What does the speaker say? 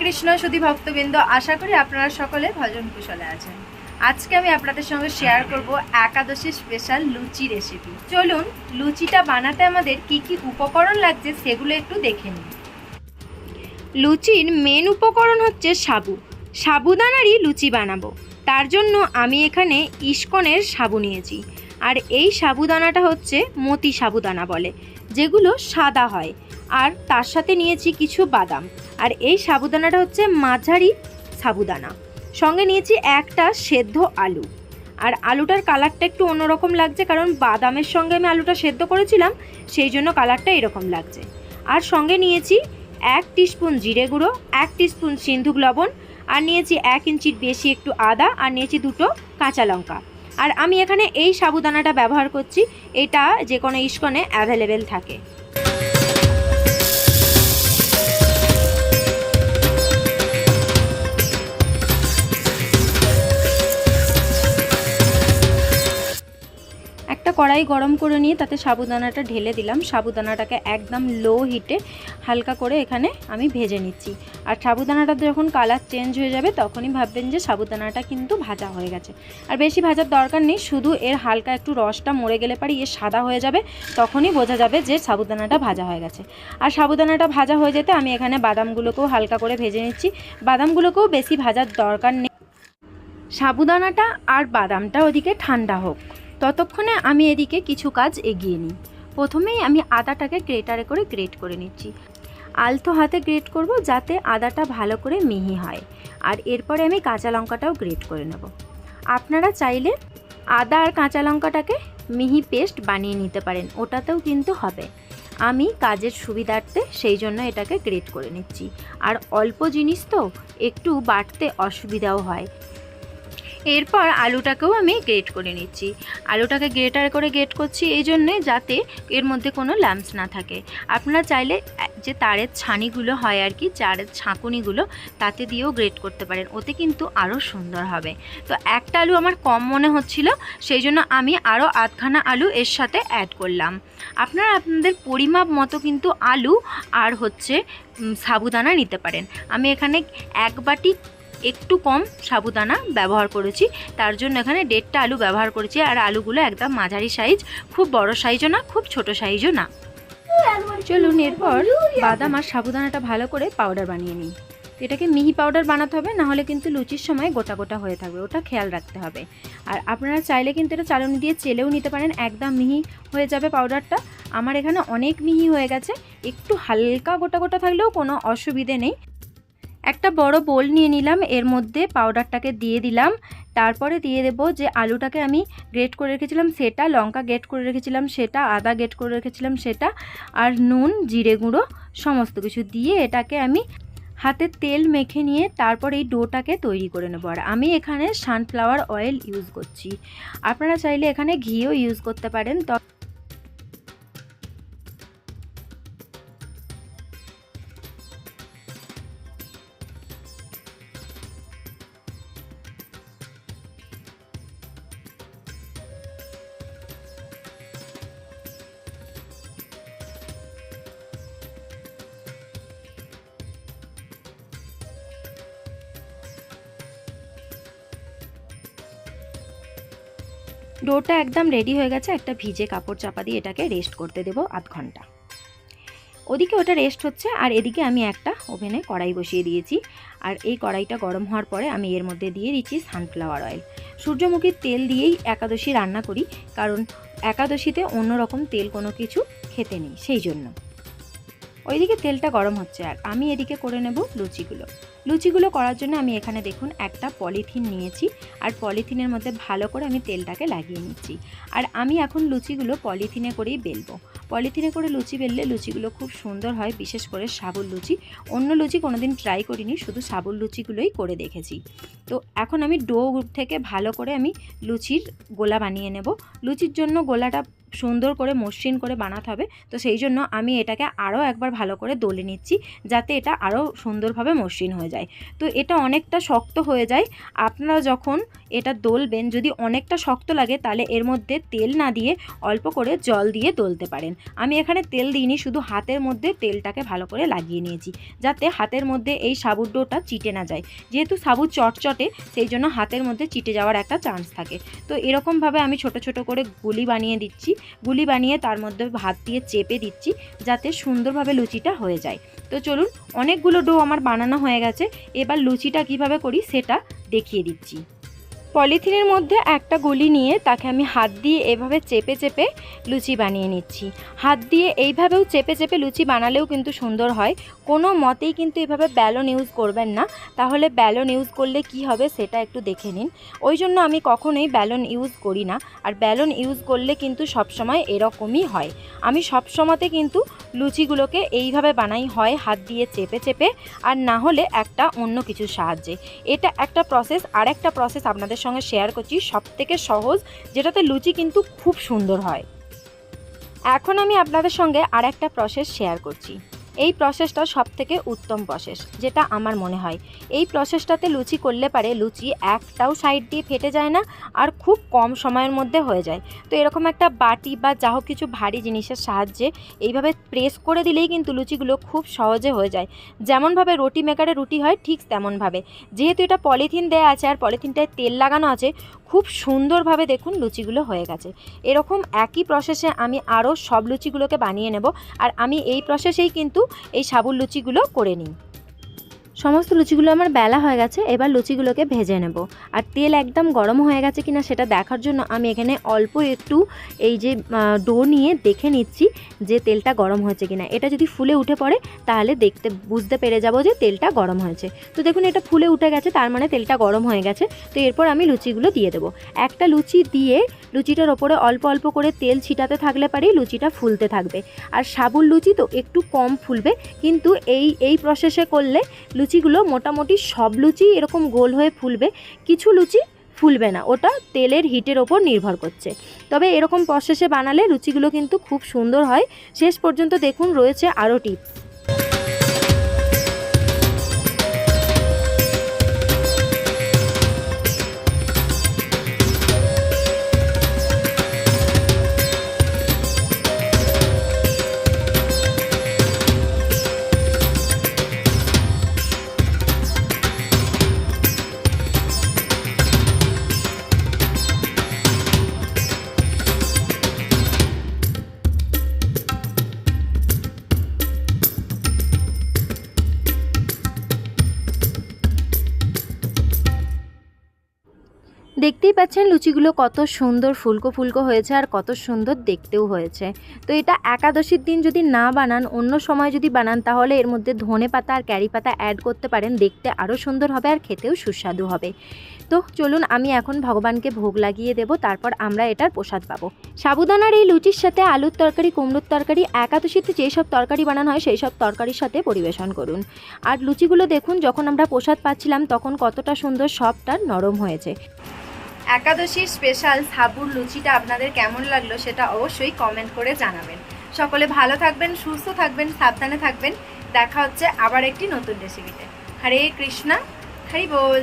কৃষ্ণ, সুধী ভক্তবৃন্দ, আশা করি আপনারা সকলে ভজন কুশলে আছেন। আজকে আমি আপনাদের সঙ্গে শেয়ার করব একাদশী স্পেশাল লুচি রেসিপি চলুন, লুচিটা বানাতে আমাদের কি কি উপকরণ লাগছে সেগুলো একটু দেখে নিন লুচির মেন উপকরণ হচ্ছে সাবু। সাবুদানারই লুচি বানাবো। তার জন্য আমি এখানে ইস্কনের সাবু নিয়েছি। আর এই সাবুদানাটা হচ্ছে মতি সাবুদানা বলে, যেগুলো সাদা হয়। আর তার সাথে নিয়েছি কিছু বাদাম। আর এই সাবুদানাটা হচ্ছে মাঝারি সাবুদানা। সঙ্গে নিয়েছি একটা সেদ্ধ আলু। আর আলুটার কালারটা একটু অন্যরকম লাগছে, কারণ বাদামের সঙ্গে আমি আলুটা সেদ্ধ করেছিলাম, সেই জন্য কালারটা এরকম লাগছে। আর সঙ্গে নিয়েছি এক টিস্পুন জিরে গুঁড়ো, এক টিস্পুন সিন্ধুক লবণ, আর নিয়েছি এক ইঞ্চির বেশি একটু আদা, আর নিয়েছি দুটো কাঁচা লঙ্কা। আর আমি এখানে এই সাবুদানাটা ব্যবহার করছি, এটা যে কোনো ইস্কনে অ্যাভেলেবেল থাকে। কড়াই গরম করে নিয়ে তাতে সাবুদানাটা ঢেলে দিলাম। সাবুদানাটাকে একদম লো হিটে হালকা করে এখানে আমি ভেজে নিচ্ছি। আর সাবুদানাটা যখন কালার চেঞ্জ হয়ে যাবে, তখনই ভাববেন যে সাবুদানাটা কিন্তু ভাজা হয়ে গেছে। আর বেশি ভাজার দরকার নেই, শুধু এর হালকা একটু রসটা মরে গেলে পারে এর সাদা হয়ে যাবে, তখনই বোঝা যাবে যে সাবুদানাটা ভাজা হয়ে গেছে। আর সাবুদানাটা ভাজা হয়ে যেতে আমি এখানে বাদামগুলোকেও হালকা করে ভেজে নিচ্ছি। বাদামগুলোকেও বেশি ভাজার দরকার নেই। সাবুদানাটা আর বাদামটা ওদিকে ঠান্ডা হোক। ততক্ষণে আমি এদিকে কিছু কাজ এগিয়ে নিই। প্রথমেই আমি আদাটাকে গ্রেটারে করে গ্রেট করে নিচ্ছি। আলতো হাতে গ্রেট করব যাতে আদাটা ভালো করে মিহি হয়। আর এরপরে আমি কাঁচা লঙ্কাটাও গ্রেট করে নেব। আপনারা চাইলে আদা আর কাঁচা লঙ্কাটাকে মিহি পেস্ট বানিয়ে নিতে পারেন। ওটাতেও কিন্তু হবে। আমি কাজের সুবিধার্থে সেই জন্য এটাকে গ্রেট করে নিচ্ছি। আর অল্প জিনিস তো একটু বাটতে অসুবিধাও হয়। এরপর আলুটাকেও আমি গ্রেট করে নিচ্ছি। আলুটাকে গ্রেটার করে গ্রেট করছি এই জন্যে যাতে এর মধ্যে কোনো ল্যাম্পস না থাকে। আপনারা চাইলে যে তারের ছানিগুলো হয় আর কি, চারের ছাঁকুনিগুলো তাতে দিয়েও গ্রেট করতে পারেন। ওতে কিন্তু আরও সুন্দর হবে। তো একটা আলু আমার কম মনে হচ্ছিল, সেই জন্য আমি আরও আধখানা আলু এর সাথে অ্যাড করলাম। আপনারা আপনাদের পরিমাপ মতো কিন্তু আলু আর হচ্ছে সাবুদানা নিতে পারেন। আমি এখানে এক বাটি একটু কম সাবুদানা ব্যবহার করেছি। তার জন্য এখানে দেড়টা আলু ব্যবহার করেছি আর আলুগুলো একদম মাঝারি সাইজ খুব বড় সাইজও না, খুব ছোট সাইজও না। চলুন এরপর বাদাম আর সাবুদানাটা ভালো করে পাউডার বানিয়ে নিই। এটাকে মিহি পাউডার বানাতে হবে, না হলে কিন্তু লুচির সময় গোটা গোটা হয়ে থাকবে, ওটা খেয়াল রাখতে হবে। আর আপনারা চাইলে কিন্তু এটা চালনি দিয়ে চেলেও নিতে পারেন, একদম মিহি হয়ে যাবে পাউডারটা আমার এখানে অনেক মিহি হয়ে গেছে, একটু হালকা গোটা গোটা থাকলেও কোনো অসুবিধে নেই। একটা বড় বোল নিয়ে নিলাম, এর মধ্যে পাউডারটাকে দিয়ে দিলাম। তারপরে দিয়ে দেবো যে আলুটাকে আমি গ্রেট করে রেখেছিলাম সেটা, লঙ্কা গ্রেট করে রেখেছিলাম সেটা, আদা গ্রেট করে রেখেছিলাম সেটা, আর নুন, জিরে গুঁড়ো, সমস্ত কিছু দিয়ে এটাকে আমি হাতে তেল মেখে নিয়ে তারপর এই ডোটাকে তৈরি করে নেব। আর আমি এখানে সানফ্লাওয়ার অয়েল ইউজ করছি। আপনারা চাইলে এখানে ঘিও ইউজ করতে পারেন। তো ডোটা একদম রেডি হয়ে গেছে, একটা ভিজে কাপড় চাপা দিয়ে এটাকে রেস্ট করতে দেবো আধ ঘণ্টা। ওদিকে ওটা রেস্ট হচ্ছে, আর এদিকে আমি একটা ওভেনে কড়াই বসিয়ে দিয়েছি। আর এই কড়াইটা গরম হওয়ার পরে আমি এর মধ্যে দিয়ে দিচ্ছি সানফ্লাওয়ার অয়েল সূর্যমুখীর তেল দিয়েই একাদশী রান্না করি, কারণ একাদশীতে অন্য রকম তেল কোনো কিছু খেতে নেই, সেই জন্য। ওইদিকে তেলটা গরম হচ্ছে আর আমি এদিকে করে নেব লুচিগুলো। লুচিগুলো করার জন্য আমি এখানে দেখুন একটা পলিথিন নিয়েছি আর পলিথিনের মধ্যে ভালো করে আমি তেলটাকে লাগিয়ে নিচ্ছি। আর আমি এখন লুচিগুলো পলিথিনে করেই বেলবো। পলিথিনে করে লুচি বেললে লুচিগুলো খুব সুন্দর হয়, বিশেষ করে সাবুর লুচি। অন্য লুচি কোনোদিন ট্রাই করিনি, শুধু সাবুর লুচিগুলোই করে দেখেছি। তো এখন আমি ডো থেকে ভালো করে আমি লুচির গোলা বানিয়ে নেব। লুচির জন্য গোলাটা সুন্দর করে মসৃণ করে বানাতে হবে। তো সেই জন্য আমি এটাকে আরও একবার ভালো করে দলে নিচ্ছি, যাতে এটা আরও সুন্দরভাবে মসৃণ হয়ে যায়। তো এটা অনেকটা শক্ত হয়ে যায়। আপনারা যখন এটা দলবেন, যদি অনেকটা শক্ত লাগে, তাহলে এর মধ্যে তেল না দিয়ে অল্প করে জল দিয়ে দলতে পারেন। আমি এখানে তেল দিইনি, শুধু হাতের মধ্যে তেলটাকে ভালো করে লাগিয়ে নিয়েছি, যাতে হাতের মধ্যে এই সাবুর ডোটা চিটে না যায়। যেহেতু সাবু চটচটে, সেই জন্য হাতের মধ্যে চিটে যাওয়ার একটা চান্স থাকে। তো এরকমভাবে আমি ছোট ছোট করে গুলি বানিয়ে দিচ্ছি। গুলি বানিয়ে তার মধ্যে ভাত দিয়ে চেপে দিচ্ছি যাতে সুন্দরভাবে লুচিটা হয়ে যায়। তো চলুন, অনেকগুলো ডো আমার বানানো হয়ে গেছে। এবার লুচিটা কীভাবে করি সেটা দেখিয়ে দিচ্ছি। পলিথিনের মধ্যে একটা গুলি নিয়ে তাকে আমি হাত দিয়ে এভাবে চেপে চেপে লুচি বানিয়ে নিচ্ছি। হাত দিয়ে এইভাবেও চেপে চেপে লুচি বানালেও কিন্তু সুন্দর হয়। কোনো মতেই কিন্তু এভাবে ব্যালন ইউজ করবেন না। তাহলে ব্যালন ইউজ করলে কি হবে সেটা একটু দেখে নিন। ওই জন্য আমি কখনোই ব্যালন ইউজ করি না। আর ব্যালন ইউজ করলে কিন্তু সবসময় এরকমই হয়। আমি সবসময়তে কিন্তু লুচিগুলোকে এইভাবে বানাই হয়, হাত দিয়ে চেপে চেপে। আর না হলে একটা অন্য কিছুর সাহায্যে। এটা একটা প্রসেস আর একটা প্রসেস আপনাদের সঙ্গে শেয়ার করছি সব থেকে সহজ, যেটাতে লুচি কিন্তু খুব সুন্দর হয়। এখন আমি আপনাদের সঙ্গে আর একটা প্রসেস শেয়ার করছি। এই প্রসেসটা সব থেকে উত্তম প্রসেস, যেটা আমার মনে হয়। এই প্রসেসটাতে লুচি করলে পারে লুচি একটাও সাইড দিয়ে ফেটে যায় না আর খুব কম সময়ের মধ্যে হয়ে যায়। তো এরকম একটা বাটি বা যা হোক কিছু ভারী জিনিসের সাহায্যে এইভাবে প্রেস করে দিলেই কিন্তু লুচিগুলো খুব সহজে হয়ে যায়। যেমনভাবে রুটি মেকারে রুটি হয়, ঠিক তেমনভাবে। যেহেতু এটা পলিথিন দেয়া আছে আর পলিথিনটায় তেল লাগানো আছে, খুব সুন্দরভাবে দেখুন লুচিগুলো হয়ে গেছে। এরকম একই প্রসেসে আমি আরও সব লুচিগুলোকে বানিয়ে নেব। আর আমি এই প্রসেসেই কিন্তু এই সাবুর লুচিগুলো করে নিই। সমস্ত লুচিগুলো আমার বেলা হয়ে গেছে, এবার লুচিগুলোকে ভেজে নেব। আর তেল একদম গরম হয়ে গেছে কিনা সেটা দেখার জন্য আমি এখানে অল্প একটু এই যে ডো নিয়ে দেখে নিচ্ছি যে তেলটা গরম হয়েছে কিনা। এটা যদি ফুলে উঠে পড়ে, তাহলে দেখতে, বুঝতে পেরে যাব যে তেলটা গরম হয়েছে। তো দেখুন, এটা ফুলে উঠে গেছে, তার মানে তেলটা গরম হয়ে গেছে। তো এরপর আমি লুচিগুলো দিয়ে দেবো। একটা লুচি দিয়ে লুচিটার ওপরে অল্প অল্প করে তেল ছিটাতে থাকলে পারি, লুচিটা ফুলতে থাকবে। আর সাবুর লুচি তো একটু কম ফুলবে, কিন্তু এই এই প্রসেসে করলে লুচিগুলো মোটামুটি সব লুচি এরকম গোল হয়ে ফুলবে, কিছু লুচি ফুলবে না। ওটা তেলের হিটের ওপর নির্ভর করছে। তবে এরকম প্রসেসে বানালে লুচিগুলো কিন্তু খুব সুন্দর হয়। শেষ পর্যন্ত দেখুন রয়েছে আরও টিপস দেখতেই পাচ্ছেন লুচিগুলো কত সুন্দর ফুলকো ফুলকো হয়েছে আর কত সুন্দর দেখতেও হয়েছে। তো এটা একাদশীর দিন যদি না বানান, অন্য সময় যদি বানান, তাহলে এর মধ্যে ধনে পাতা আর ক্যারি পাতা অ্যাড করতে পারেন, দেখতে আরও সুন্দর হবে আর খেতেও সুস্বাদু হবে। তো চলুন আমি এখন ভগবানকে ভোগ লাগিয়ে দেব, তারপর আমরা এটার প্রসাদ পাবো। সাবুদানার এই লুচির সাথে আলুর তরকারি, কুমড়োর তরকারি, একাদশীতে যেসব তরকারি বানানো হয়, সেই সব তরকারির সাথে পরিবেশন করুন। আর লুচিগুলো দেখুন, যখন আমরা প্রসাদ পাচ্ছিলাম, তখন কতটা সুন্দর সবটা নরম হয়েছে। একাদশীর স্পেশাল সাবুর লুচিটা আপনাদের কেমন লাগল সেটা অবশ্যই কমেন্ট করে জানাবেন। সকলে ভালো থাকবেন, সুস্থ থাকবেন, সাবধানে থাকবেন। দেখা হচ্ছে আবার একটি নতুন রেসিপিতে হরে কৃষ্ণা, হরি বল।